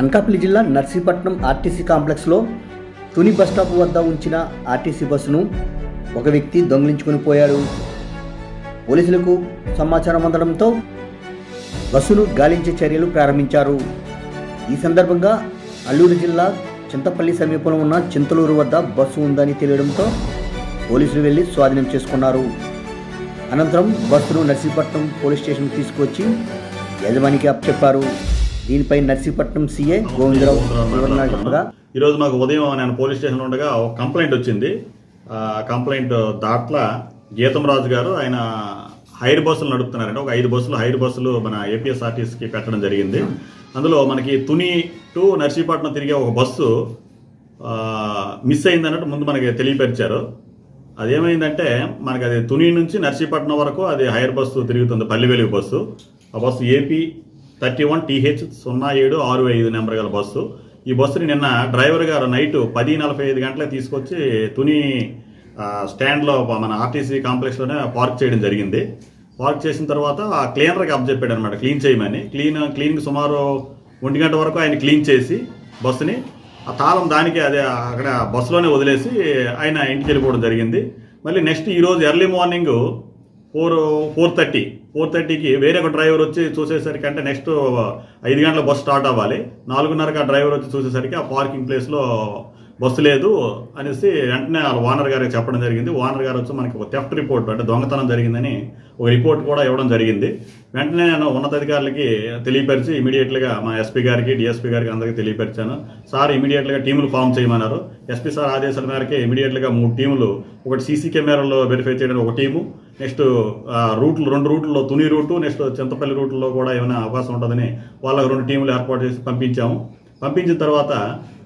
అనకాపల్లి జిల్లా నర్సీపట్నం ఆర్టీసీ కాంప్లెక్స్లో Tuni bus stop వద్ద ఉంచిన ఆర్టీసీ బస్సును ఒక వ్యక్తి దొంగిలించుకుని పోయాడు. పోలీసులకు సమాచారం అందడంతో బస్సును గాలించే చర్యలు ప్రారంభించారు. ఈ సందర్భంగా అల్లూరు జిల్లా చింతపల్లి సమీపంలో ఉన్న చింతలూరు వద్ద బస్సు ఉందని తెలియడంతో పోలీసులు వెళ్ళి స్వాధీనం చేసుకున్నారు. అనంతరం బస్సును నర్సీపట్నం పోలీస్ స్టేషన్కి తీసుకొచ్చి యజమానికి అప్పచెప్పారు. దీనిపై నర్సీపట్నం సీఏ గోవిందరావు వివరణ చెప్పగా ఈరోజు మాకు ఉదయం నేను పోలీస్ స్టేషన్లో ఉండగా ఒక కంప్లైంట్ వచ్చింది. ఆ కంప్లైంట్ దాట్ల గీతం రాజు గారు ఆయన హైర్ బస్సులు నడుపుతున్నారండి ఒక ఐదు బస్సులు హైర్ బస్సులు మన ఏపీఎస్ఆర్టీసీకి పెట్టడం జరిగింది. అందులో మనకి తుని టు నర్సీపట్నం తిరిగే ఒక బస్సు మిస్ అయింది అన్నట్టు ముందు మనకి తెలియపరిచారు. అదేమైందంటే మనకి అది తుని నుంచి నర్సీపట్నం వరకు అది హైర్ బస్సు తిరుగుతుంది పల్లి వెలుగు బస్సు. ఆ bus AP thirty one TH సున్నా ఏడు ఆరు ఐదు నెంబర్ గల బస్సు. ఈ బస్సుని నిన్న డ్రైవర్ గారు నైట్ పది నలభై ఐదు గంటలకు తీసుకొచ్చి తుని స్టాండ్లో మన ఆర్టీసీ కాంప్లెక్స్లోనే పార్క్ చేయడం జరిగింది. పార్క్ చేసిన తర్వాత ఆ క్లీనర్కి అప్పచెప్పాడు అనమాట క్లీన్ చేయమని. క్లీన్ క్లీనింగ్ సుమారు ఒంటి గంట వరకు ఆయన క్లీన్ చేసి బస్సుని ఆ తాళం దానికి అదే అక్కడ బస్సులోనే వదిలేసి ఆయన ఇంటికి వెళ్ళిపోవడం జరిగింది. మళ్ళీ నెక్స్ట్ ఈరోజు early morning four four thirty. Four థర్టీకి వేరే ఒక డ్రైవర్ వచ్చి చూసేసరికి అంటే నెక్స్ట్ ఐదు గంటల బస్సు స్టార్ట్ అవ్వాలి. నాలుగున్నరకి ఆ డ్రైవర్ వచ్చి చూసేసరికి ఆ పార్కింగ్ ప్లేస్లో బస్సు లేదు అనేసి వెంటనే వాళ్ళ ఓనర్ గారికి చెప్పడం జరిగింది. ఓనర్ గారు వచ్చి మనకి ఒక థెఫ్ట్ రిపోర్ట్ అంటే దొంగతనం జరిగిందని ఒక రిపోర్ట్ కూడా ఇవ్వడం జరిగింది. వెంటనే నేను ఉన్నతాధికారులకి తెలియపరిచి ఇమీడియట్గా మా ఎస్పీ గారికి డిఎస్పీ గారికి అందరికీ తెలియపరిచాను. సార్ ఇమీడియట్గా టీములు ఫామ్ చేయమన్నారు. ఎస్పీ సార్ ఆదేశాల మేరకే ఇమీడియట్గా మూడు టీములు ఒకటి సీసీ కెమెరాలో వెరిఫై చేయడానికి ఒక టీము నెక్స్ట్ రూట్లు రెండు రూట్లలో తుని రూటు నెక్స్ట్ చింతపల్లి రూట్లో కూడా ఏమైనా అవకాశం ఉంటుందని వాళ్ళకి రెండు టీములు ఏర్పాటు చేసి పంపించాము. పంపించిన తర్వాత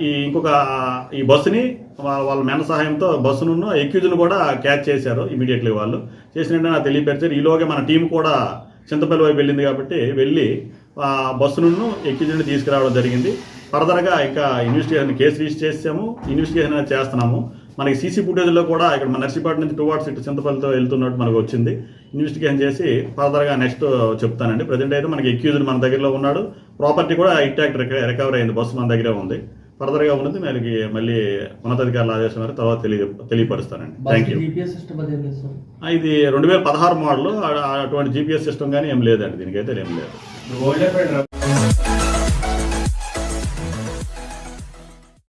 ఈ ఇంకొక ఈ బస్సుని వాళ్ళ మెన సహాయంతో బస్సును ఎక్యూజ్ను కూడా క్యాచ్ చేశారు ఇమీడియట్లీ వాళ్ళు. చేసిన నాకు తెలియపరిచారు. ఈలోగా మన టీం కూడా చింతపల్లి వైపు వెళ్ళింది కాబట్టి వెళ్ళి ఆ బస్సును ఎక్యూజ్ని తీసుకురావడం జరిగింది. ఫర్దర్గా ఇంకా ఇన్వెస్టిగేషన్ కేసు రిజిస్టర్ చేసాము. ఇన్వెస్టిగేషన్ చేస్తున్నాము. మనకి సీసీ ఫుటేజ్లో కూడా ఇక్కడ మన నర్సీపట్నం నుంచి టువార్డ్స్ ఇటు చింతపల్లితో వెళ్తున్నట్టు మనకు వచ్చింది. ఇన్వెస్టిగేషన్ చేసి ఫర్దర్గా నెక్స్ట్ చెప్తానండి. ప్రజెంట్ అయితే మనకి ఎక్యూజ్డ్ మన దగ్గరలో ఉన్నాడు. ప్రాపర్టీ కూడా ఇంటాక్ట్ రికవర్ అయింది. బస్సు మన దగ్గరే ఉంది. ఫర్దర్గా ఉన్నది మనకి మళ్ళీ ఉన్నతాధికారుల ఆదేశం మేరకు తర్వాత తెలియ తెలియపరుస్తానండి. థ్యాంక్ యూ ఇది రెండు వేల పదహారు మోడల్. అటువంటి జీపీఎస్ సిస్టమ్ కానీ ఏం లేదండి. దీనికైతే ఏం లేదు.